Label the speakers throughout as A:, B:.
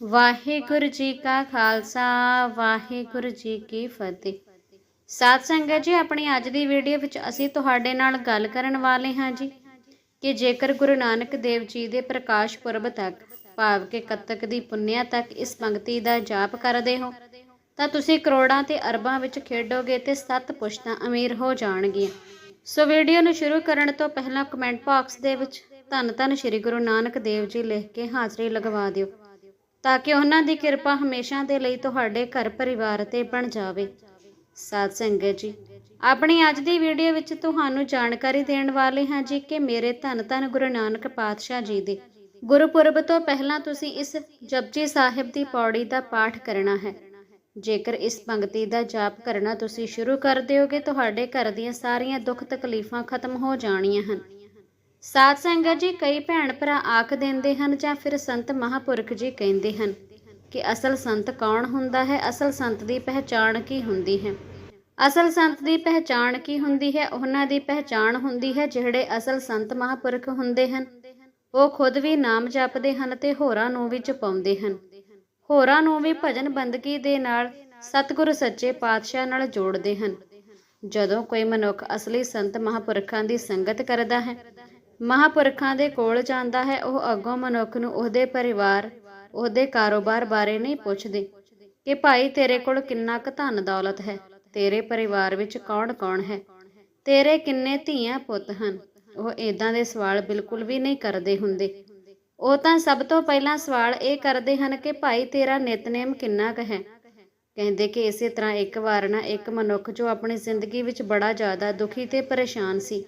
A: ਵਾਹਿਗੁਰੂ ਜੀ ਕਾ ਖਾਲਸਾ, ਵਾਹਿਗੁਰੂ ਜੀ ਕੀ ਫਤਿਹ। ਸਾਧ ਸੰਗਤ ਜੀ, ਆਪਣੀ ਅੱਜ ਦੀ ਵੀਡੀਓ ਵਿੱਚ ਅਸੀਂ ਤੁਹਾਡੇ ਨਾਲ ਗੱਲ ਕਰਨ ਵਾਲੇ ਹਾਂ ਜੀ ਕਿ ਜੇਕਰ ਗੁਰੂ ਨਾਨਕ ਦੇਵ ਜੀ ਦੇ ਪ੍ਰਕਾਸ਼ ਪੁਰਬ ਤੱਕ, ਭਾਵ ਕਿ ਕੱਤਕ ਦੀ ਪੁੰਨਿਆ ਤੱਕ ਇਸ ਪੰਕਤੀ ਦਾ ਜਾਪ ਕਰਦੇ ਹੋ, ਤਾਂ ਤੁਸੀਂ ਕਰੋੜਾਂ ਤੇ ਅਰਬਾਂ ਵਿੱਚ ਖੇਡੋਗੇ ਤੇ ਸੱਤ ਪੁਸ਼ਤਾਂ ਅਮੀਰ ਹੋ ਜਾਣਗੀਆਂ। ਸੋ ਵੀਡੀਓ ਨੂੰ ਸ਼ੁਰੂ ਕਰਨ ਤੋਂ ਪਹਿਲਾਂ ਕਮੈਂਟ ਬਾਕਸ ਦੇ ਵਿੱਚ ਧੰਨ ਧੰਨ ਸ਼੍ਰੀ ਗੁਰੂ ਨਾਨਕ ਦੇਵ ਜੀ ਲਿਖ ਕੇ ਹਾਜ਼ਰੀ ਲਗਵਾ ਦਿਓ। ਤਾਂ ਕਿ ਉਹਨਾਂ ਦੀ ਕਿਰਪਾ ਹਮੇਸ਼ਾ ਦੇ ਲਈ ਤੁਹਾਡੇ ਘਰ ਪਰਿਵਾਰ ਤੇ ਬਣ ਜਾਵੇ। ਸਾਧ ਸੰਗਤ ਜੀ, ਆਪਣੀ ਅੱਜ ਦੀ ਵੀਡੀਓ ਵਿੱਚ ਤੁਹਾਨੂੰ ਜਾਣਕਾਰੀ ਦੇਣ ਵਾਲੇ ਹਾਂ ਜੀ ਕਿ ਮੇਰੇ ਧੰਨ ਧੰਨ ਗੁਰੂ ਨਾਨਕ ਪਾਤਸ਼ਾਹ ਜੀ ਦੇ ਗੁਰਪੁਰਬ ਤੋਂ ਪਹਿਲਾਂ ਤੁਸੀਂ ਇਸ ਜਪਜੀ ਸਾਹਿਬ ਦੀ ਪੌੜੀ ਦਾ ਪਾਠ ਕਰਨਾ ਹੈ। ਜੇਕਰ ਇਸ ਪੰਕਤੀ ਦਾ ਜਾਪ ਕਰਨਾ ਤੁਸੀਂ ਸ਼ੁਰੂ ਕਰ ਦਿਓਗੇ, ਤੁਹਾਡੇ ਘਰ ਦੀਆਂ ਸਾਰੀਆਂ ਦੁੱਖ ਤਕਲੀਫਾਂ ਖਤਮ ਹੋ ਜਾਣੀਆਂ ਹਨ। ਸਾਧ ਸੰਗਤ ਜੀ, ਕਈ ਭੈਣ ਭਰਾ ਆਖ ਦਿੰਦੇ ਹਨ ਜਾਂ ਫਿਰ ਸੰਤ ਮਹਾਪੁਰਖ ਜੀ ਕਹਿੰਦੇ ਹਨ ਕਿ ਅਸਲ ਸੰਤ ਕੌਣ ਹੁੰਦਾ ਹੈ? ਅਸਲ ਸੰਤ ਦੀ ਪਹਿਚਾਣ ਕੀ ਹੁੰਦੀ ਹੈ? ਅਸਲ ਸੰਤ ਦੀ ਪਹਿਚਾਣ ਕੀ ਹੁੰਦੀ ਹੈ? ਉਹਨਾਂ ਦੀ ਪਹਿਚਾਣ ਹੁੰਦੀ ਹੈ ਜਿਹੜੇ ਅਸਲ ਸੰਤ ਮਹਾਪੁਰਖ ਹੁੰਦੇ ਹਨ। ਉਹ ਖੁਦ ਵੀ ਨਾਮ ਜਪਦੇ ਹਨ ਤੇ ਹੋਰਾਂ ਨੂੰ ਵੀ ਜਪਾਉਂਦੇ ਹਨ। ਹੋਰਾਂ ਨੂੰ ਵੀ ਭਜਨ ਬੰਦਗੀ ਦੇ ਨਾਲ ਸਤਿਗੁਰ ਸੱਚੇ ਪਾਤਸ਼ਾਹ ਨਾਲ ਜੋੜਦੇ ਹਨ। ਜਦੋਂ ਕੋਈ ਮਨੁੱਖ ਅਸਲੀ ਸੰਤ ਮਹਾਪੁਰਖਾਂ ਦੀ ਸੰਗਤ ਕਰਦਾ ਹੈ ਮਹਾਪੁਰਖਾਂ ਦੇ ਕੋਲ ਜਾਂਦਾ ਹੈ, ਉਹ ਅੱਗੋਂ ਮਨੁੱਖ ਨੂੰ ਉਹਦੇ ਪਰਿਵਾਰ, ਉਹਦੇ ਕਾਰੋਬਾਰ ਬਾਰੇ ਨਹੀਂ ਪੁੱਛਦੇ ਕਿ ਭਾਈ ਤੇਰੇ ਕੋਲ ਕਿੰਨਾ ਕੁ ਧਨ ਦੌਲਤ ਹੈ, ਤੇਰੇ ਪਰਿਵਾਰ ਵਿੱਚ ਕੌਣ-ਕੌਣ ਹੈ, ਤੇਰੇ ਕਿੰਨੇ ਧੀਆਂ ਪੁੱਤ ਹਨ। ਉਹ ਇਦਾਂ ਦੇ ਸਵਾਲ ਬਿਲਕੁਲ ਵੀ ਨਹੀਂ ਕਰਦੇ ਹੁੰਦੇ। ਉਹ ਤਾਂ ਸਭ ਤੋਂ ਪਹਿਲਾਂ ਸਵਾਲ ਇਹ ਕਰਦੇ ਹਨ ਕਿ ਭਾਈ ਤੇਰਾ ਨਿਤਨੇਮ ਕਿੰਨਾ ਕੁ ਹੈ? ਕਹਿੰਦੇ ਕਿ ਇਸੇ ਤਰ੍ਹਾਂ ਇੱਕ ਵਾਰ ਨਾ ਇੱਕ ਮਨੁੱਖ ਜੋ ਆਪਣੀ ਜ਼ਿੰਦਗੀ ਵਿੱਚ ਬੜਾ ਜ਼ਿਆਦਾ ਦੁਖੀ ਤੇ ਪਰੇਸ਼ਾਨ ਸੀ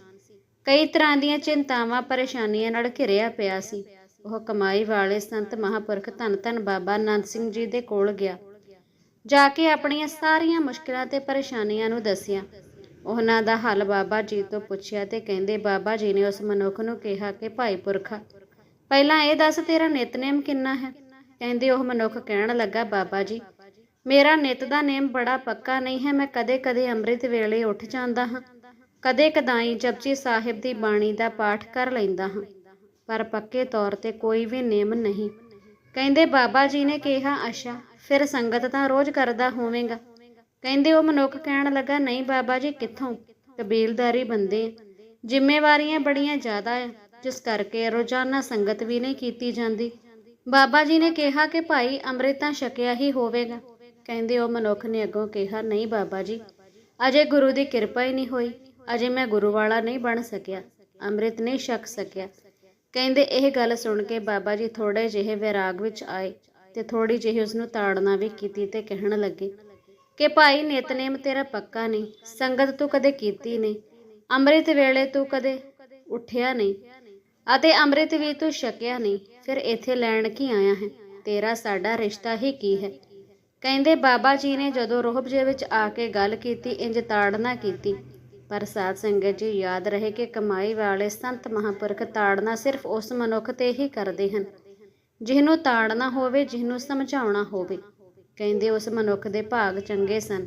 A: ਕਈ ਤਰ੍ਹਾਂ ਦੀਆਂ ਚਿੰਤਾਵਾਂ, ਪਰੇਸ਼ਾਨੀਆਂ ਨਾਲ ਘਿਰਿਆ ਪਿਆ ਸੀ। ਉਹ ਕਮਾਈ ਵਾਲੇ ਸੰਤ ਮਹਾਪੁਰਖ ਧੰਨ ਧੰਨ ਬਾਬਾ ਨੰਦ ਸਿੰਘ ਜੀ ਦੇ ਕੋਲ ਗਿਆ। ਜਾ ਕੇ ਆਪਣੀਆਂ ਸਾਰੀਆਂ ਮੁਸ਼ਕਲਾਂ ਤੇ ਪਰੇਸ਼ਾਨੀਆਂ ਨੂੰ ਦੱਸਿਆ। ਉਹਨਾਂ ਦਾ ਹੱਲ ਬਾਬਾ ਜੀ ਤੋਂ ਪੁੱਛਿਆ ਤੇ ਕਹਿੰਦੇ, ਬਾਬਾ ਜੀ ਨੇ ਉਸ ਮਨੁੱਖ ਨੂੰ ਕਿਹਾ ਕਿ ਭਾਈ ਪੁਰਖਾ, ਪਹਿਲਾਂ ਇਹ ਦੱਸ ਤੇਰਾ ਨਿਤਨੇਮ ਕਿੰਨਾ ਹੈ? ਕਹਿੰਦੇ, ਉਹ ਮਨੁੱਖ ਕਹਿਣ ਲੱਗਾ, ਬਾਬਾ ਜੀ, ਮੇਰਾ ਨਿਤ ਦਾ ਨੇਮ ਬੜਾ ਪੱਕਾ ਨਹੀਂ ਹੈ। ਮੈਂ ਕਦੇ-ਕਦੇ ਅੰਮ੍ਰਿਤ ਵੇਲੇ ਉੱਠ ਜਾਂਦਾ ਹਾਂ। ਕਦੇ ਕਦਾਈ ਜਪਜੀ ਸਾਹਿਬ ਦੀ ਬਾਣੀ ਦਾ ਪਾਠ ਕਰ ਲੈਂਦਾ ਹਾਂ, ਪਰ ਪੱਕੇ ਤੌਰ ਤੇ ਕੋਈ ਵੀ ਨਿਯਮ ਨਹੀਂ। ਕਹਿੰਦੇ ਬਾਬਾ ਜੀ ਨੇ ਕਿਹਾ, ਅੱਛਾ, ਫਿਰ ਸੰਗਤ ਤਾਂ ਰੋਜ਼ ਕਰਦਾ ਹੋਵੇਗਾ। ਕਹਿੰਦੇ ਉਹ ਮਨੁੱਖ ਕਹਿਣ ਲੱਗਾ, ਨਹੀਂ ਬਾਬਾ ਜੀ, ਕਿੱਥੋਂ? ਕਬੀਲਦਾਰੀ ਬੰਦੇ ਜ਼ਿੰਮੇਵਾਰੀਆਂ ਬੜੀਆਂ ਜ਼ਿਆਦਾ ਆ, ਜਿਸ ਕਰਕੇ ਰੋਜ਼ਾਨਾ ਸੰਗਤ ਵੀ ਨਹੀਂ ਕੀਤੀ ਜਾਂਦੀ। ਬਾਬਾ ਜੀ ਨੇ ਕਿਹਾ ਕਿ ਭਾਈ ਅੰਮ੍ਰਿਤ ਤਾਂ ਛਕਿਆ ਹੀ ਹੋਵੇਗਾ। ਕਹਿੰਦੇ ਉਹ ਮਨੁੱਖ ਨੇ ਅੱਗੋਂ ਕਿਹਾ, ਨਹੀਂ ਬਾਬਾ ਜੀ, ਅਜੇ ਗੁਰੂ ਦੀ ਕਿਰਪਾ ਹੀ ਨਹੀਂ ਹੋਈ। ਅਜੇ ਮੈਂ ਗੁਰੂ ਵਾਲਾ ਨਹੀਂ ਬਣ ਸਕਿਆ, ਅੰਮ੍ਰਿਤ ਨਹੀਂ ਛਕ ਸਕਿਆ। ਕਹਿੰਦੇ ਇਹ ਗੱਲ ਸੁਣ ਕੇ ਬਾਬਾ ਜੀ ਥੋੜੇ ਜਿਹੇ ਵਿਰਾਗ ਵਿੱਚ ਆਏ ਤੇ ਥੋੜੀ ਜਿਹੀ ਉਸ ਨੂੰ ਤਾੜਨਾ ਵੀ ਕੀਤੀ ਤੇ ਕਹਿਣ ਲੱਗੇ, ਕਿ ਭਾਈ ਨਿਤਨੇਮ ਤੇਰਾ ਪੱਕਾ ਨਹੀਂ, ਸੰਗਤ ਤੂੰ ਕਦੇ ਕੀਤੀ ਨਹੀਂ, ਅੰਮ੍ਰਿਤ ਵੇਲੇ ਤੂੰ ਕਦੇ ਉੱਠਿਆ ਨਹੀਂ, ਅਤੇ ਅੰਮ੍ਰਿਤ ਵੀ ਤੂੰ ਛਕਿਆ ਨਹੀਂ, ਫਿਰ ਇੱਥੇ ਲੈਣ ਕੀ ਆਇਆ ਹੈ? ਤੇਰਾ ਸਾਡਾ ਰਿਸ਼ਤਾ ਹੀ ਕੀ ਹੈ? ਕਹਿੰਦੇ ਬਾਬਾ ਜੀ ਨੇ ਜਦੋਂ ਰੋਹਬਜੇ ਵਿੱਚ ਆ ਕੇ ਗੱਲ ਕੀਤੀ, ਇੰਜ ਤਾੜਨਾ ਕੀਤੀ। ਪਰ ਸਾਧ ਸੰਗਤ ਜੀ, ਯਾਦ ਰਹੇ ਕਿ ਕਮਾਈ ਵਾਲੇ ਸੰਤ ਮਹਾਪੁਰਖ ਤਾੜਨਾ ਸਿਰਫ ਉਸ ਮਨੁੱਖ ਤੇ ਹੀ ਕਰਦੇ ਹਨ, ਜਿਹਨੂੰ ਤਾੜਨਾ ਹੋਵੇ, ਜਿਹਨੂੰ ਸਮਝਾਉਣਾ ਹੋਵੇ। ਕਹਿੰਦੇ ਉਸ ਮਨੁੱਖ ਦੇ ਭਾਗ ਚੰਗੇ ਸਨ।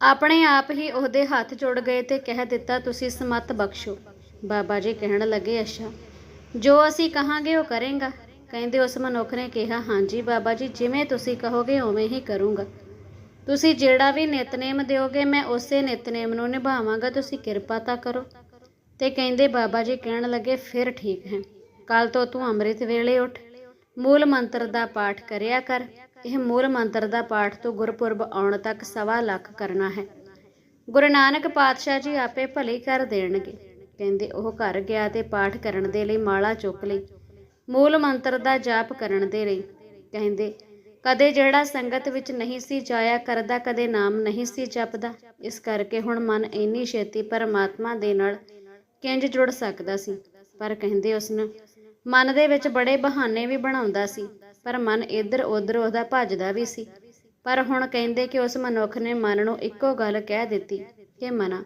A: ਆਪਣੇ ਆਪ ਹੀ ਉਹਦੇ ਹੱਥ ਜੁੜ ਗਏ ਤੇ ਕਹਿ ਦਿੱਤਾ, ਤੁਸੀਂ ਸਮਤ ਬਖਸ਼ੋ। ਬਾਬਾ ਜੀ ਕਹਿਣ ਲੱਗੇ, ਅੱਛਾ, ਜੋ ਅਸੀਂ ਕਹਾਂਗੇ, ਉਹ ਕਰੇਗਾ। ਕਹਿੰਦੇ ਉਸ ਮਨੁੱਖ ਨੇ ਕਿਹਾ, ਹਾਂਜੀ ਬਾਬਾ ਜੀ, ਜਿਵੇਂ ਤੁਸੀਂ ਕਹੋਗੇ, ਉਵੇਂ ਹੀ ਕਰੂੰਗਾ। ਤੁਸੀਂ ਜਿਹੜਾ ਵੀ ਨਿਤਨੇਮ ਦਿਓਗੇ, ਮੈਂ ਉਸੇ ਨਿਤਨੇਮ ਨੂੰ ਨਿਭਾਵਾਂਗਾ, ਤੁਸੀਂ ਕਿਰਪਾ ਤਾਂ ਕਰੋ। ਤੇ ਕਹਿੰਦੇ ਬਾਬਾ ਜੀ ਕਹਿਣ ਲੱਗੇ, ਫਿਰ ਠੀਕ ਹੈ। ਕੱਲ ਤੋਂ ਤੂੰ ਅੰਮ੍ਰਿਤ ਵੇਲੇ ਉੱਠ। ਮੂਲ ਮੰਤਰ ਦਾ ਪਾਠ ਕਰਿਆ ਕਰ। ਇਹ ਮੂਲ ਮੰਤਰ ਦਾ ਪਾਠ ਤੋਂ ਗੁਰਪੁਰਬ ਆਉਣ ਤੱਕ ਸਵਾ ਲੱਖ ਕਰਨਾ ਹੈ। ਗੁਰੂ ਨਾਨਕ ਪਾਤਸ਼ਾਹ ਜੀ ਆਪੇ ਭਲੇ ਕਰ ਦੇਣਗੇ। ਕਹਿੰਦੇ ਉਹ ਘਰ ਗਿਆ ਤੇ ਪਾਠ ਕਰਨ ਦੇ ਲਈ ਮਾਲਾ ਚੁੱਕ ਲਈ। ਮੂਲ ਮੰਤਰ ਦਾ ਜਾਪ ਕਰਨ ਦੇ ਲਈ ਕਹਿੰਦੇ ਕਦੇ ਜਿਹੜਾ ਸੰਗਤ ਵਿੱਚ ਨਹੀਂ ਸੀ ਜਾਇਆ ਕਰਦਾ, ਕਦੇ ਨਾਮ ਨਹੀਂ ਸੀ ਜਪਦਾ। ਇਸ ਕਰਕੇ ਹੁਣ ਮਨ ਇੰਨੀ ਛੇਤੀ ਪਰਮਾਤਮਾ ਦੇ ਨਾਲ ਕਿੰਜ ਜੁੜ ਸਕਦਾ ਸੀ। ਪਰ ਕਹਿੰਦੇ ਉਸ ਨੂੰ ਮਨ ਦੇ ਵਿੱਚ ਬੜੇ ਬਹਾਨੇ ਵੀ ਬਣਾਉਂਦਾ ਸੀ, ਪਰ ਮਨ ਇੱਧਰ ਉੱਧਰ ਉਹਦਾ ਭੱਜਦਾ ਵੀ ਸੀ। ਪਰ ਹੁਣ ਕਹਿੰਦੇ ਕਿ ਉਸ ਮਨੁੱਖ ਨੇ ਮਨ ਨੂੰ ਇੱਕੋ ਗੱਲ ਕਹਿ ਦਿੱਤੀ ਕਿ ਮਨਾ,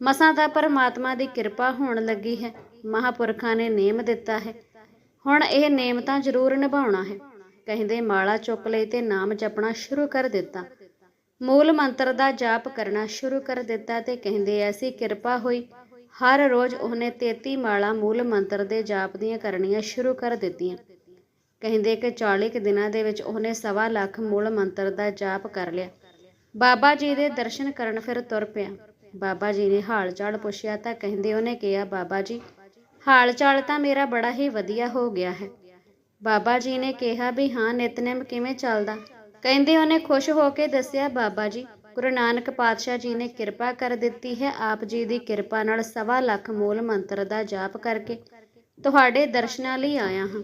A: ਮਸਾਂ ਤਾਂ ਪਰਮਾਤਮਾ ਦੀ ਕਿਰਪਾ ਹੋਣ ਲੱਗੀ ਹੈ, ਮਹਾਪੁਰਖਾਂ ਨੇ ਨੇਮ ਦਿੱਤਾ ਹੈ। ਹੁਣ ਇਹ ਨੇਮ ਤਾਂ ਜ਼ਰੂਰ ਨਿਭਾਉਣਾ ਹੈ। ਕਹਿੰਦੇ ਮਾਲਾ ਚੁੱਕ ਲਈ ਤੇ ਨਾਮ ਜਪਣਾ ਸ਼ੁਰੂ ਕਰ ਦਿੱਤਾ। ਮੂਲ ਮੰਤਰ ਦਾ ਜਾਪ ਕਰਨਾ ਸ਼ੁਰੂ ਕਰ ਦਿੱਤਾ ਤੇ ਕਹਿੰਦੇ ਐਸੀ ਕਿਰਪਾ ਹੋਈ। ਹਰ ਰੋਜ਼ ਉਹਨੇ 33 ਮਾਲਾ ਮੂਲ ਮੰਤਰ ਦੇ ਜਾਪ ਦੀਆਂ ਕਰਨੀਆਂ ਸ਼ੁਰੂ ਕਰ ਦਿੱਤੀਆਂ। ਕਹਿੰਦੇ ਕਿ 40 ਕੁ ਦਿਨਾਂ ਦੇ ਵਿੱਚ ਉਹਨੇ ਸਵਾ ਲੱਖ ਮੂਲ ਮੰਤਰ ਦਾ ਜਾਪ ਕਰ ਲਿਆ। ਬਾਬਾ ਜੀ ਦੇ ਦਰਸ਼ਨ ਕਰਨ ਫਿਰ ਤੁਰ ਪਿਆ। ਬਾਬਾ ਜੀ ਨੇ ਹਾਲ ਚਾਲ ਪੁੱਛਿਆ ਤਾਂ ਕਹਿੰਦੇ ਉਹਨੇ ਕਿਹਾ, ਬਾਬਾ ਜੀ ਹਾਲ ਚਾਲ ਤਾਂ ਮੇਰਾ ਬੜਾ ਹੀ ਵਧੀਆ ਹੋ ਗਿਆ ਹੈ। ਬਾਬਾ ਜੀ ਨੇ ਕਿਹਾ ਵੀ ਹਾਂ, ਨਿਤਨੇਮ ਕਿਵੇਂ ਚੱਲਦਾ? ਕਹਿੰਦੇ ਉਹਨੇ ਖੁਸ਼ ਹੋ ਕੇ ਦੱਸਿਆ, ਬਾਬਾ ਜੀ, ਗੁਰੂ ਨਾਨਕ ਪਾਤਸ਼ਾਹ ਜੀ ਨੇ ਕਿਰਪਾ ਕਰ ਦਿੱਤੀ ਹੈ, ਆਪ ਜੀ ਦੀ ਕਿਰਪਾ ਨਾਲ ਸਵਾ ਲੱਖ ਮੂਲ ਮੰਤਰ ਦਾ ਜਾਪ ਕਰਕੇ ਤੁਹਾਡੇ ਦਰਸ਼ਨਾਂ ਲਈ ਆਇਆ ਹਾਂ।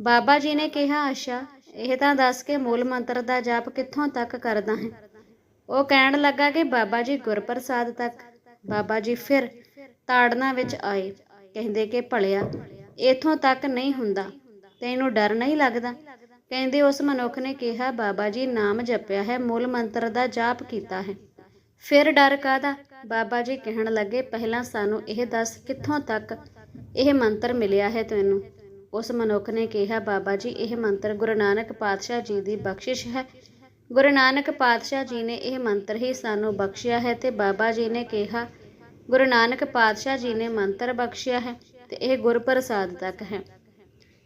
A: ਬਾਬਾ ਜੀ ਨੇ ਕਿਹਾ, ਅੱਛਾ, ਇਹ ਤਾਂ ਦੱਸ ਕੇ ਮੂਲ ਮੰਤਰ ਦਾ ਜਾਪ ਕਿੱਥੋਂ ਤੱਕ ਕਰਦਾ ਹੈ? ਉਹ ਕਹਿਣ ਲੱਗਾ ਕਿ ਬਾਬਾ ਜੀ ਗੁਰਪ੍ਰਸਾਦ ਤੱਕ। ਬਾਬਾ ਜੀ ਫਿਰ ਤਾੜਨਾ ਵਿੱਚ ਆਏ। ਕਹਿੰਦੇ ਕਿ ਭਲਿਆ, ਇਥੋਂ ਤੱਕ ਨਹੀਂ ਹੁੰਦਾ। ਤੈਨੂੰ ਡਰ ਨਹੀਂ ਲੱਗਦਾ? ਕਹਿੰਦੇ ਉਸ ਮਨੁੱਖ ਨੇ ਕਿਹਾ, ਬਾਬਾ ਜੀ, ਨਾਮ ਜਪਿਆ ਹੈ, ਮੂਲ ਮੰਤਰ ਦਾ ਜਾਪ ਕੀਤਾ ਹੈ। ਫਿਰ ਡਰ ਕਾਦਾ ਬਾਬਾ ਜੀ ਕਹਿਣ ਲੱਗੇ, ਪਹਿਲਾਂ ਸਾਨੂੰ ਇਹ ਦੱਸ, ਕਿੱਥੋਂ ਤੱਕ ਇਹ ਮੰਤਰ ਮਿਲਿਆ ਹੈ ਤੈਨੂੰ? ਉਸ ਮਨੁੱਖ ਨੇ ਕਿਹਾ, ਬਾਬਾ ਜੀ, ਇਹ ਮੰਤਰ ਗੁਰੂ ਨਾਨਕ ਪਾਤਸ਼ਾਹ ਜੀ ਦੀ ਬਖਸ਼ਿਸ਼ ਹੈ। ਗੁਰੂ ਨਾਨਕ ਪਾਤਸ਼ਾਹ ਜੀ ਨੇ ਇਹ ਮੰਤਰ ਹੀ ਸਾਨੂੰ ਬਖਸ਼ਿਆ ਹੈ ਤੇ ਬਾਬਾ ਜੀ ਨੇ ਕਿਹਾ, ਗੁਰੂ ਨਾਨਕ ਪਾਤਸ਼ਾਹ ਜੀ ਨੇ ਮੰਤਰ ਬਖਸ਼ਿਆ ਹੈ ਤੇ ਇਹ ਗੁਰਪ੍ਰਸਾਦ ਤੱਕ ਹੈ।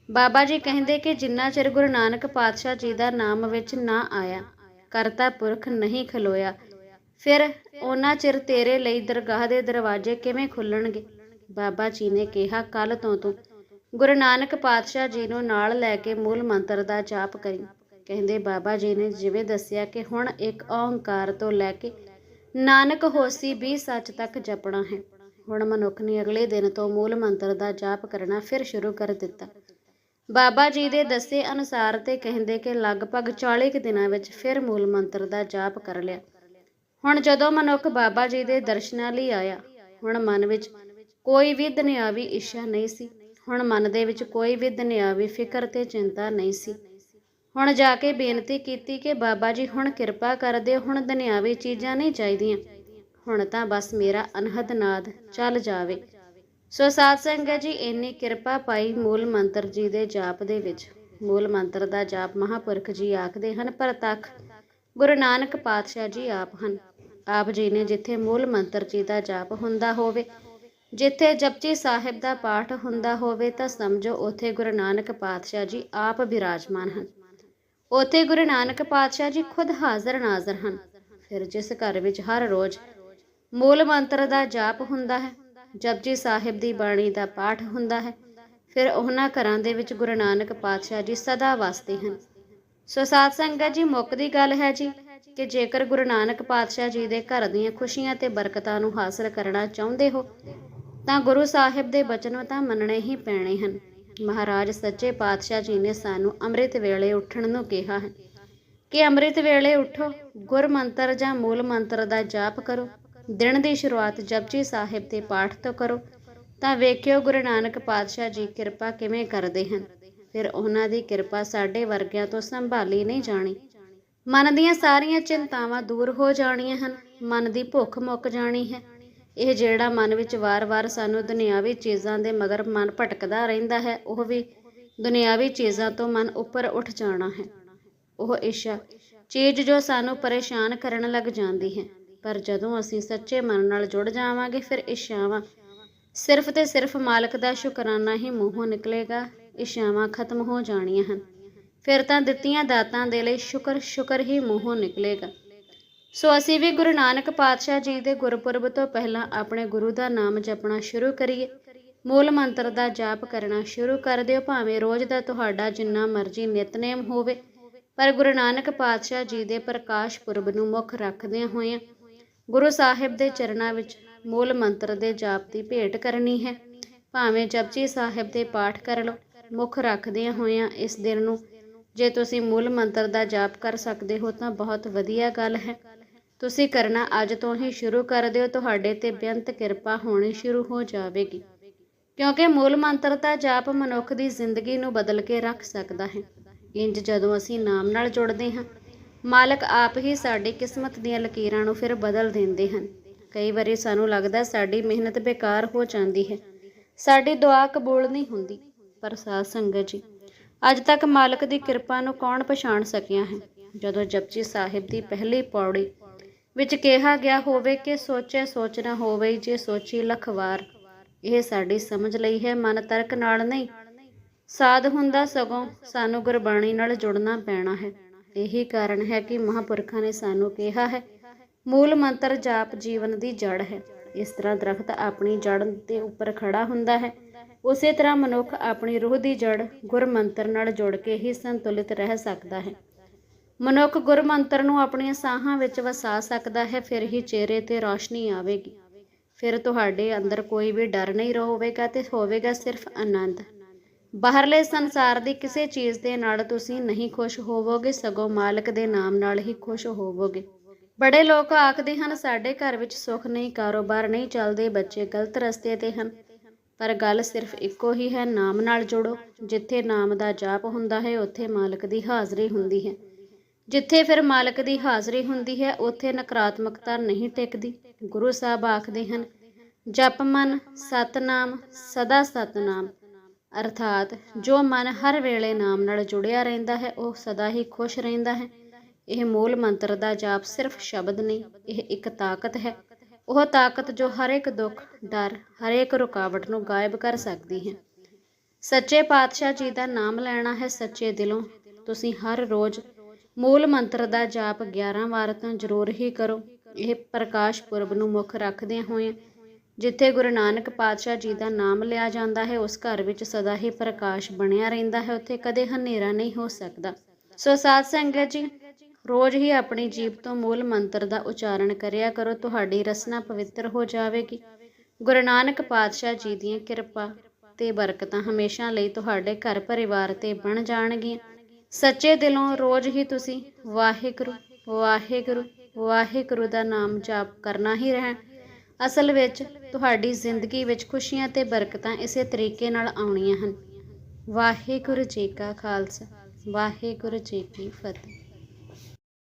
A: ਬਾਬਾ ਜੀ ਕਹਿੰਦੇ ਕਿ ਜਿੰਨਾ ਚਿਰ ਗੁਰੂ ਨਾਨਕ ਪਾਤਸ਼ਾਹ ਜੀ ਦਾ ਨਾਮ ਵਿੱਚ ਨਾ ਆਇਆ, ਕਰਤਾ ਪੁਰਖ ਨਹੀਂ ਖਲੋਇਆ। ਫਿਰ ਉਹਨਾਂ ਚਿਰ ਤੇਰੇ ਲਈ ਦਰਗਾਹ ਦੇ ਦਰਵਾਜ਼ੇ ਕਿਵੇਂ ਖੁੱਲਣਗੇ? ਬਾਬਾ ਜੀ ਨੇ ਕਿਹਾ ਕੱਲ ਤੋਂ ਤੂੰ ਗੁਰੂ ਨਾਨਕ ਪਾਤਸ਼ਾਹ ਜੀ ਨੂੰ ਨਾਲ ਲੈ ਕੇ ਮੂਲ ਮੰਤਰ ਦਾ ਜਾਪ ਕਰੀ। ਕਹਿੰਦੇ ਬਾਬਾ ਜੀ ਨੇ ਜਿਵੇਂ ਦੱਸਿਆ ਕਿ ਹੁਣ ਇੱਕ ਓੰਕਾਰ ਤੋਂ ਲੈ ਕੇ ਨਾਨਕ ਹੋਸੀ ਵੀ ਸੱਚ ਤੱਕ ਜਪਣਾ ਹੈ। ਹੁਣ ਮਨੁੱਖ ਨੇ ਅਗਲੇ ਦਿਨ ਤੋਂ ਮੂਲ ਮੰਤਰ ਦਾ ਜਾਪ ਕਰਨਾ ਫਿਰ ਸ਼ੁਰੂ ਕਰ ਦਿੱਤਾ। ਬਾਬਾ ਜੀ ਦੇ ਦੱਸੇ ਅਨੁਸਾਰ ਤੇ ਕਹਿੰਦੇ ਕਿ ਲਗਭਗ 40 ਕੁ ਦਿਨਾਂ ਵਿੱਚ ਫਿਰ ਮੂਲ ਮੰਤਰ ਦਾ ਜਾਪ ਕਰ ਲਿਆ। ਹੁਣ ਜਦੋਂ ਮਨੁੱਖ ਬਾਬਾ ਜੀ ਦੇ ਦਰਸ਼ਨਾਂ ਲਈ ਆਇਆ, ਹੁਣ ਮਨ ਵਿੱਚ ਕੋਈ ਵੀ ਦੁਨਿਆਵੀ ਇੱਛਾ ਨਹੀਂ ਸੀ। ਹੁਣ ਮਨ ਦੇ ਵਿੱਚ ਕੋਈ ਵੀ ਦੁਨਿਆਵੀ ਫਿਕਰ ਤੇ ਚਿੰਤਾ ਨਹੀਂ ਸੀ। ਹੁਣ ਜਾ ਕੇ ਬੇਨਤੀ ਕੀਤੀ ਕਿ ਬਾਬਾ ਜੀ ਹੁਣ ਕਿਰਪਾ ਕਰ ਦਿਓ ਹੁਣ ਦੁਨਿਆਵੀ ਚੀਜ਼ਾਂ ਨਹੀਂ ਚਾਹੀਦੀਆਂ। ਹੁਣ ਤਾਂ ਬਸ ਮੇਰਾ ਅਨਹਦ ਨਾਦ ਚੱਲ ਜਾਵੇ। ਸੋ ਸਾਧ ਸੰਗਤ ਜੀ, ਇੰਨੀ ਕਿਰਪਾ ਪਾਈ ਮੂਲ ਮੰਤਰ ਜੀ ਦੇ ਜਾਪ ਦੇ ਵਿੱਚ। ਮੂਲ ਮੰਤਰ ਦਾ ਜਾਪ ਮਹਾਪੁਰਖ ਜੀ ਆਖਦੇ ਹਨ ਪ੍ਰਤੱਖ ਗੁਰੂ ਨਾਨਕ ਪਾਤਸ਼ਾਹ ਜੀ ਆਪ ਹਨ। ਆਪ ਜੀ ਨੇ ਜਿੱਥੇ ਮੂਲ ਮੰਤਰ ਜੀ ਦਾ ਜਾਪ ਹੁੰਦਾ ਹੋਵੇ, ਜਿੱਥੇ ਜਪਜੀ ਸਾਹਿਬ ਦਾ ਪਾਠ ਹੁੰਦਾ ਹੋਵੇ, ਤਾਂ ਸਮਝੋ ਉਥੇ ਗੁਰੂ ਨਾਨਕ ਪਾਤਸ਼ਾਹ ਜੀ ਆਪ ਬਿਰਾਜਮਾਨ ਹਨ। ਉਥੇ ਗੁਰੂ ਨਾਨਕ ਪਾਤਸ਼ਾਹ ਜੀ ਖੁਦ ਹਾਜ਼ਰ ਨਾਜ਼ਰ ਹਨ। ਫਿਰ ਜਿਸ ਘਰ ਵਿੱਚ ਹਰ ਰੋਜ਼ ਮੂਲ ਮੰਤਰ ਦਾ ਜਾਪ ਹੁੰਦਾ ਹੈ ਜਪਜੀ ਸਾਹਿਬ ਦੀ ਬਾਣੀ ਦਾ ਪਾਠ ਹੁੰਦਾ ਹੈ। ਫਿਰ ਉਹਨਾਂ ਘਰਾਂ ਦੇ ਵਿੱਚ ਗੁਰੂ ਨਾਨਕ ਪਾਤਸ਼ਾਹ ਜੀ ਸਦਾ ਵਸਦੇ ਹਨ। ਸੋ ਸਾਧ ਸੰਗਤ ਜੀ ਮੁੱਕਦੀ ਗੱਲ ਹੈ ਜੀ ਕਿ ਜੇਕਰ ਗੁਰੂ ਨਾਨਕ ਪਾਤਸ਼ਾਹ ਜੀ ਦੇ ਘਰ ਦੀਆਂ ਖੁਸ਼ੀਆਂ ਤੇ ਬਰਕਤਾਂ ਨੂੰ ਹਾਸਲ ਕਰਨਾ ਚਾਹੁੰਦੇ ਹੋ, ਤਾਂ ਗੁਰੂ ਸਾਹਿਬ ਦੇ ਬਚਨ ਤਾਂ ਮੰਨਣੇ ਹੀ ਪੈਣੇ ਹਨ। ਮਹਾਰਾਜ ਸੱਚੇ ਪਾਤਸ਼ਾਹ ਜੀ ਨੇ ਸਾਨੂੰ ਅੰਮ੍ਰਿਤ ਵੇਲੇ ਉੱਠਣ ਨੂੰ ਕਿਹਾ ਹੈ ਕਿ ਅੰਮ੍ਰਿਤ ਵੇਲੇ ਉਠੋ, ਗੁਰ ਮੰਤਰ ਜਾਂ ਮੂਲ ਮੰਤਰ ਦਾ ਜਾਪ ਕਰੋ। ਦਿਨ ਦੀ ਸ਼ੁਰੂਆਤ ਜਪਜੀ ਸਾਹਿਬ ਦੇ ਪਾਠ ਤੋਂ ਕਰੋ। ਤਾਂ ਵੇਖਿਓ ਗੁਰੂ ਨਾਨਕ ਪਾਤਸ਼ਾਹ ਜੀ ਕਿਰਪਾ ਕਿਵੇਂ ਕਰਦੇ ਹਨ। ਫਿਰ ਉਹਨਾਂ ਦੀ ਕਿਰਪਾ ਸਾਡੇ ਵਰਗਿਆਂ ਤੋਂ ਸੰਭਾਲੀ ਨਹੀਂ ਜਾਣੀ। ਮਨ ਦੀਆਂ ਸਾਰੀਆਂ ਚਿੰਤਾਵਾਂ ਦੂਰ ਹੋ ਜਾਣੀਆਂ ਹਨ। ਮਨ ਦੀ ਭੁੱਖ ਮੁੱਕ ਜਾਣੀ ਹੈ। ਇਹ ਜਿਹੜਾ ਮਨ ਵਿੱਚ ਵਾਰ-ਵਾਰ ਸਾਨੂੰ ਦੁਨਿਆਵੀ ਚੀਜ਼ਾਂ ਦੇ ਮਗਰ ਮਨ ਭਟਕਦਾ ਰਹਿੰਦਾ ਹੈ, ਉਹ ਵੀ ਦੁਨਿਆਵੀ ਚੀਜ਼ਾਂ ਤੋਂ ਮਨ ਉੱਪਰ ਉੱਠ ਜਾਣਾ ਹੈ। ਉਹ ਇੱਛਾ ਚੀਜ਼ ਜੋ ਸਾਨੂੰ ਪਰੇਸ਼ਾਨ ਕਰਨ ਲੱਗ ਜਾਂਦੀ ਹੈ। ਪਰ ਜਦੋਂ ਅਸੀਂ ਸੱਚੇ ਮਨ ਨਾਲ ਜੁੜ ਜਾਵਾਂਗੇ, ਫਿਰ ਇੱਛਾਵਾਂ ਸਿਰਫ ਤੇ ਸਿਰਫ ਮਾਲਕ ਦਾ ਸ਼ੁਕਰਾਨਾ ਹੀ ਮੂੰਹੋਂ ਨਿਕਲੇਗਾ। ਇੱਛਾਵਾਂ ਖਤਮ ਹੋ ਜਾਣੀਆਂ ਹਨ। ਫਿਰ ਤਾਂ ਦਿੱਤੀਆਂ ਦਾਤਾਂ ਦੇ ਲਈ ਸ਼ੁਕਰ ਸ਼ੁਕਰ ਹੀ ਮੂੰਹੋਂ ਨਿਕਲੇਗਾ। ਸੋ ਅਸੀਂ ਵੀ ਗੁਰੂ ਨਾਨਕ ਪਾਤਸ਼ਾਹ ਜੀ ਦੇ ਗੁਰਪੁਰਬ ਤੋਂ ਪਹਿਲਾਂ ਆਪਣੇ ਗੁਰੂ ਦਾ ਨਾਮ ਜਪਣਾ ਸ਼ੁਰੂ ਕਰੀਏ। ਮੂਲ ਮੰਤਰ ਦਾ ਜਾਪ ਕਰਨਾ ਸ਼ੁਰੂ ਕਰ ਦਿਓ, ਭਾਵੇਂ ਰੋਜ਼ ਦਾ ਤੁਹਾਡਾ ਜਿੰਨਾ ਮਰਜ਼ੀ ਨਿਤਨੇਮ ਹੋਵੇ। ਪਰ ਗੁਰੂ ਨਾਨਕ ਪਾਤਸ਼ਾਹ ਜੀ ਦੇ ਪ੍ਰਕਾਸ਼ ਪੁਰਬ ਨੂੰ ਮੁੱਖ ਰੱਖਦਿਆਂ ਹੋਇਆਂ ਗੁਰੂ ਸਾਹਿਬ ਦੇ ਚਰਨਾਂ ਵਿੱਚ ਮੂਲ ਮੰਤਰ ਦੇ ਜਾਪ ਦੀ ਭੇਟ ਕਰਨੀ ਹੈ। ਭਾਵੇਂ ਜਪਜੀ ਸਾਹਿਬ ਦੇ ਪਾਠ ਕਰ ਲਓ, ਮੁੱਖ ਰੱਖਦਿਆਂ ਹੋਇਆਂ ਇਸ ਦਿਨ ਨੂੰ ਜੇ ਤੁਸੀਂ ਮੂਲ ਮੰਤਰ ਦਾ ਜਾਪ ਕਰ ਸਕਦੇ ਹੋ ਤਾਂ ਬਹੁਤ ਵਧੀਆ ਗੱਲ ਹੈ। ਤੁਸੀਂ ਕਰਨਾ ਅੱਜ ਤੋਂ ਹੀ ਸ਼ੁਰੂ ਕਰ ਦਿਓ, ਤੁਹਾਡੇ ਤੇ ਬੇਅੰਤ ਕਿਰਪਾ ਹੋਣੀ ਸ਼ੁਰੂ ਹੋ ਜਾਵੇਗੀ। ਕਿਉਂਕਿ ਮੂਲ ਮੰਤਰ ਦਾ ਜਾਪ ਮਨੁੱਖ ਦੀ ਜ਼ਿੰਦਗੀ ਨੂੰ ਬਦਲ ਕੇ ਰੱਖ ਸਕਦਾ ਹੈ। ਇੰਜ ਜਦੋਂ ਅਸੀਂ ਨਾਮ ਨਾਲ ਜੁੜਦੇ ਹਾਂ ਮਾਲਕ ਆਪ ਹੀ ਸਾਡੀ ਕਿਸਮਤ ਦੀਆਂ ਲਕੀਰਾਂ ਨੂੰ ਫਿਰ ਬਦਲ ਦਿੰਦੇ ਹਨ। ਕਈ ਵਾਰੀ ਸਾਨੂੰ ਲੱਗਦਾ ਸਾਡੀ ਮਿਹਨਤ ਬੇਕਾਰ ਹੋ ਜਾਂਦੀ ਹੈ। ਸਾਡੀ ਦੁਆ ਕਬੂਲ ਨਹੀਂ ਹੁੰਦੀ। ਪਰ ਸਾਧ ਸੰਗਤ ਜੀ, ਅੱਜ ਤੱਕ ਮਾਲਕ ਦੀ ਕਿਰਪਾ ਨੂੰ ਕੌਣ ਪਛਾਣ ਸਕਿਆ ਹੈ? ਜਦੋਂ ਜਪਜੀ ਸਾਹਿਬ ਦੀ ਪਹਿਲੀ ਪੌੜੀ ਵਿੱਚ ਕਿਹਾ ਗਿਆ ਹੋਵੇ ਕਿ ਸੋਚੇ ਸੋਚਣਾ ਹੋਵੇ, ਜੇ ਸੋਚੀ ਲੱਖ ਵਾਰ ਇਹ ਸਾਡੀ ਸਮਝ ਲਈ ਹੈ, ਮਨ ਤਰਕ ਨਾਲ ਨਹੀਂ। ਸਾਧ ਹੁੰਦਾ ਸਗੋਂ ਸਾਨੂੰ ਗੁਰਬਾਣੀ ਨਾਲ ਜੁੜਨਾ ਪੈਣਾ ਹੈ। ਇਹੀ ਕਾਰਨ ਹੈ ਕਿ ਮਹਾਪੁਰਖਾਂ ਨੇ ਸਾਨੂੰ ਕਿਹਾ ਹੈ, ਮੂਲ ਮੰਤਰ ਜਾਪ ਜੀਵਨ ਦੀ ਜੜ ਹੈ। ਇਸ ਤਰ੍ਹਾਂ ਦਰਖਤ ਆਪਣੀ ਜੜ ਦੇ ਉੱਪਰ ਖੜਾ ਹੁੰਦਾ ਹੈ। ਉਸੇ ਤਰ੍ਹਾਂ ਮਨੁੱਖ ਆਪਣੀ ਰੂਹ ਦੀ ਜੜ ਗੁਰਮੰਤਰ ਨਾਲ ਜੁੜ ਕੇ ਹੀ ਸੰਤੁਲਿਤ ਰਹਿ ਸਕਦਾ ਹੈ। ਮਨੁੱਖ ਗੁਰਮੰਤਰ ਨੂੰ ਆਪਣੀਆਂ ਸਾਹਾਂ ਵਿੱਚ ਵਸਾ ਸਕਦਾ ਹੈ, ਫਿਰ ਹੀ ਚਿਹਰੇ ਤੇ ਰੌਸ਼ਨੀ ਆਵੇਗੀ। ਫਿਰ ਤੁਹਾਡੇ ਅੰਦਰ ਕੋਈ ਵੀ ਡਰ ਨਹੀਂ ਰਹੇਗਾ ਤੇ ਹੋਵੇਗਾ ਸਿਰਫ ਆਨੰਦ। ਬਾਹਰਲੇ ਸੰਸਾਰ ਦੀ ਕਿਸੇ ਚੀਜ਼ ਦੇ ਨਾਲ ਤੁਸੀਂ ਨਹੀਂ ਖੁਸ਼ ਹੋਵੋਗੇ, ਸਗੋਂ ਮਾਲਕ ਦੇ ਨਾਮ ਨਾਲ ਹੀ ਖੁਸ਼ ਹੋਵੋਗੇ। ਬੜੇ ਲੋਕ ਆਖਦੇ ਹਨ, ਸਾਡੇ ਘਰ ਵਿੱਚ ਸੁੱਖ ਨਹੀਂ, ਕਾਰੋਬਾਰ ਨਹੀਂ ਚੱਲਦੇ, ਬੱਚੇ ਗਲਤ ਰਸਤੇ ਤੇ ਹਨ। ਪਰ ਗੱਲ ਸਿਰਫ ਇੱਕੋ ਹੀ ਹੈ, ਨਾਮ ਨਾਲ ਜੁੜੋ। ਜਿੱਥੇ ਨਾਮ ਦਾ ਜਾਪ ਹੁੰਦਾ ਹੈ, ਉੱਥੇ ਮਾਲਕ ਦੀ ਹਾਜ਼ਰੀ ਹੁੰਦੀ ਹੈ। ਜਿੱਥੇ ਫਿਰ ਮਾਲਕ ਦੀ ਹਾਜ਼ਰੀ ਹੁੰਦੀ ਹੈ, ਉੱਥੇ ਨਕਾਰਾਤਮਕਤਾ ਨਹੀਂ ਟਿਕਦੀ। ਗੁਰੂ ਸਾਹਿਬ ਆਖਦੇ ਹਨ, ਜਪ ਮਨ ਸਤਨਾਮ, ਸਦਾ ਸਤਨਾਮ। ਅਰਥਾਤ ਜੋ ਮਨ ਹਰ ਵੇਲੇ ਨਾਮ ਨਾਲ ਜੁੜਿਆ ਰਹਿੰਦਾ ਹੈ, ਉਹ ਸਦਾ ਹੀ ਖੁਸ਼ ਰਹਿੰਦਾ ਹੈ। ਇਹ ਮੂਲ ਮੰਤਰ ਦਾ ਜਾਪ ਸਿਰਫ ਸ਼ਬਦ ਨਹੀਂ, ਇਹ ਇੱਕ ਤਾਕਤ ਹੈ। ਉਹ ਤਾਕਤ ਜੋ ਹਰੇਕ ਦੁੱਖ, ਡਰ, ਹਰੇਕ ਰੁਕਾਵਟ ਨੂੰ ਗਾਇਬ ਕਰ ਸਕਦੀ ਹੈ। ਸੱਚੇ ਪਾਤਸ਼ਾਹ ਜੀ ਦਾ ਨਾਮ ਲੈਣਾ ਹੈ ਸੱਚੇ ਦਿਲੋਂ। ਤੁਸੀਂ ਹਰ ਰੋਜ਼ ਮੂਲ ਮੰਤਰ ਦਾ ਜਾਪ 11 ਵਾਰ ਤਾਂ ਜ਼ਰੂਰ ਹੀ ਕਰੋ। ਇਹ ਪ੍ਰਕਾਸ਼ ਪੁਰਬ ਨੂੰ ਮੁੱਖ ਰੱਖਦਿਆਂ ਹੋਏ ਜਿੱਥੇ ਗੁਰੂ ਨਾਨਕ ਪਾਤਸ਼ਾਹ ਜੀ ਦਾ ਨਾਮ ਲਿਆ ਜਾਂਦਾ ਹੈ, ਉਸ ਘਰ ਵਿੱਚ ਸਦਾ ਹੀ ਪ੍ਰਕਾਸ਼ ਬਣਿਆ ਰਹਿੰਦਾ ਹੈ, ਉੱਥੇ ਕਦੇ ਹਨੇਰਾ ਨਹੀਂ ਹੋ ਸਕਦਾ। ਸੋ ਸਾਧ ਸੰਗਤ ਜੀ, ਰੋਜ਼ ਹੀ ਆਪਣੀ ਜੀਭ ਤੋਂ ਮੂਲ ਮੰਤਰ ਦਾ ਉਚਾਰਨ ਕਰਿਆ ਕਰੋ, ਤੁਹਾਡੀ ਰਸਨਾ ਪਵਿੱਤਰ ਹੋ ਜਾਵੇਗੀ। ਗੁਰੂ ਨਾਨਕ ਪਾਤਸ਼ਾਹ ਜੀ ਦੀਆਂ ਕਿਰਪਾ ਤੇ ਬਰਕਤਾਂ ਹਮੇਸ਼ਾ ਲਈ ਤੁਹਾਡੇ ਘਰ ਪਰਿਵਾਰ ਤੇ ਬਣ ਜਾਣਗੀਆਂ। ਸੱਚੇ ਦਿਲੋਂ ਰੋਜ਼ ਹੀ ਤੁਸੀਂ ਵਾਹਿਗੁਰੂ ਵਾਹਿਗੁਰੂ ਵਾਹਿਗੁਰੂ ਦਾ ਨਾਮ ਜਾਪ ਕਰਨਾ ਹੀ ਰਹਿਣ। ਅਸਲ ਵਿੱਚ ਤੁਹਾਡੀ ਜ਼ਿੰਦਗੀ ਵਿੱਚ ਖੁਸ਼ੀਆਂ ਤੇ ਬਰਕਤਾਂ ਇਸੇ ਤਰੀਕੇ ਨਾਲ ਆਉਣੀਆਂ ਹਨ। ਵਾਹਿਗੁਰੂ ਜੀ ਕਾ ਖਾਲਸਾ, ਵਾਹਿਗੁਰੂ ਜੀ ਕੀ ਫਤਿਹ।